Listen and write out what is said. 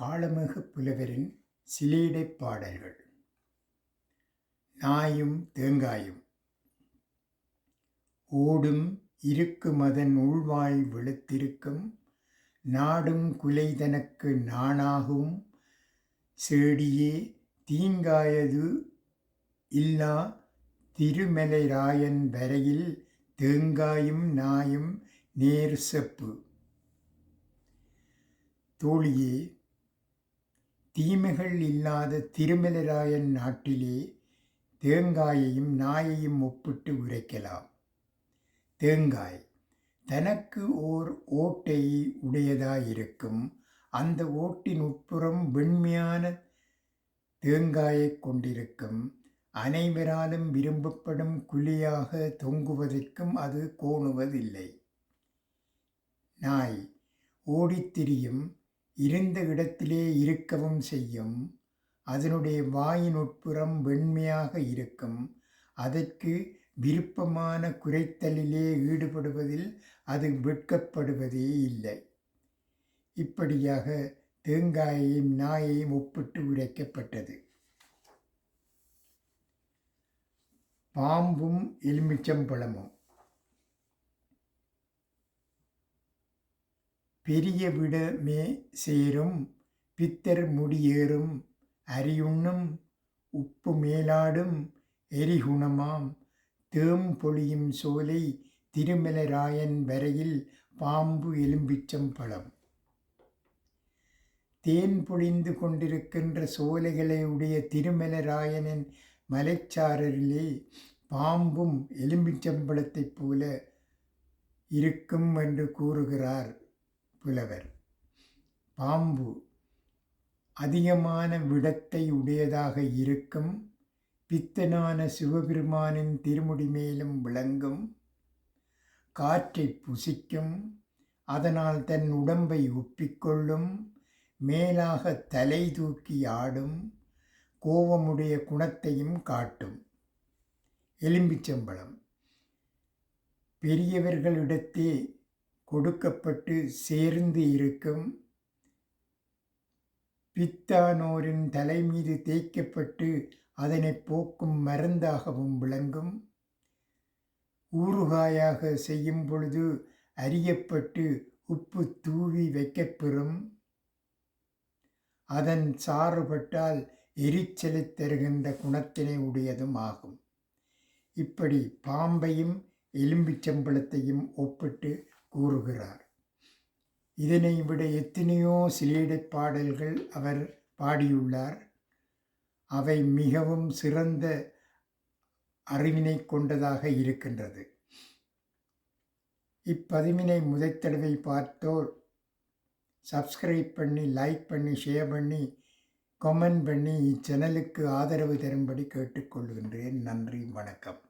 காளமிகு புலவரின் சிலேடைப் பாடல்கள். நாயும் தேங்காயும். ஓடும் இருக்குமதன் உள்வாய் வெளுத்திருக்கும் நாடும் குலைதனக்கு நாணாகும். சேடியே தீங்காயது இல்லா திருமலை ராயன் வரையில் தேங்காயும் நாயும் நேர் செப்பு. தோழியே தீமைகள் இல்லாத திருமலராயன் நாட்டிலே தேங்காயையும் நாயையும் ஒப்பிட்டு உரைக்கலாம். தேங்காய் தனக்கு ஓர் ஓட்டை உடையதாயிருக்கும். அந்த ஓட்டின் உட்புறம் வெண்மையான தேங்காயைக் கொண்டிருக்கும். அனைவராலும் விரும்பப்படும் குழியாக தொங்குவதற்கும் அது கோணுவதில்லை. நாய் ஓடித்திரியும் இருந்த இடத்திலே இருக்கவும் செய்யும். அதனுடைய வாயின் உட்புறம் வெண்மையாக இருக்கும். அதற்கு விருப்பமான குறைத்தலிலே ஈடுபடுவதில் அது வெட்கப்படுவதே இல்லை. இப்படியாக தேங்காயையும் நாயையும் ஒப்பிட்டு உரைக்கப்பட்டது. பாம்பும் எலுமிச்சம்பழமும். பெரிய விடமே சேரும் பித்தர் முடியேறும் அரியுண்ணும் உப்பு மேலாடும் எரிகுணமாம். தேம் பொழியும் சோலை திருமலராயன் வரையில் பாம்பு எலும்பிச்சம்பழம் தேன் பொழிந்து கொண்டிருக்கின்ற சோலைகளை உடைய திருமலராயனின் மலைச்சாரரிலே பாம்பும் எலும்பிச்சம்பழத்தைப் போல இருக்கும் என்று கூறுகிறார். புலவர் பாம்பு அதிகமான விடத்தை உடையதாக இருக்கும். பித்தனான சிவபெருமானின் திருமுடி மேலும் விளங்கும். காற்றை புசிக்கும். அதனால் தன் உடம்பை ஒப்பிக்கொள்ளும். மேலாக தலை தூக்கி ஆடும். கோபமுடைய குணத்தையும் காட்டும். எலும்பிச்சம்பழம். பெரியவர்களிடத்தே கொடுக்கப்பட்டு சேர்ந்து இருக்கும். பித்தானோரின் தலை மீது தேய்க்கப்பட்டு அதனை போக்கும் மருந்தாகவும் விளங்கும். ஊறுகாயாக செய்யும் பொழுது அறியப்பட்டு உப்பு தூவி வைக்கப்பெறும். அதன் சாறுபட்டால் எரிச்சலை தருகின்ற குணத்தினை உடையதும் ஆகும். இப்படி பாம்பையும் எலும்பிச்சம்பளத்தையும் ஒப்பிட்டு கூறுகிறார். இதனை விட எத்தனையோ சிலேடை பாடல்கள் அவர் பாடியுள்ளார். அவை மிகவும் சிறந்த அறிவினை கொண்டதாக இருக்கின்றது. இப்பதிவினை முதற்தடவை பார்த்தோர் சப்ஸ்கிரைப் பண்ணி லைக் பண்ணி ஷேர் பண்ணி கமெண்ட் பண்ணி இச்சேனலுக்கு ஆதரவு தரும்படி கேட்டுக்கொள்கின்றேன். நன்றி வணக்கம்.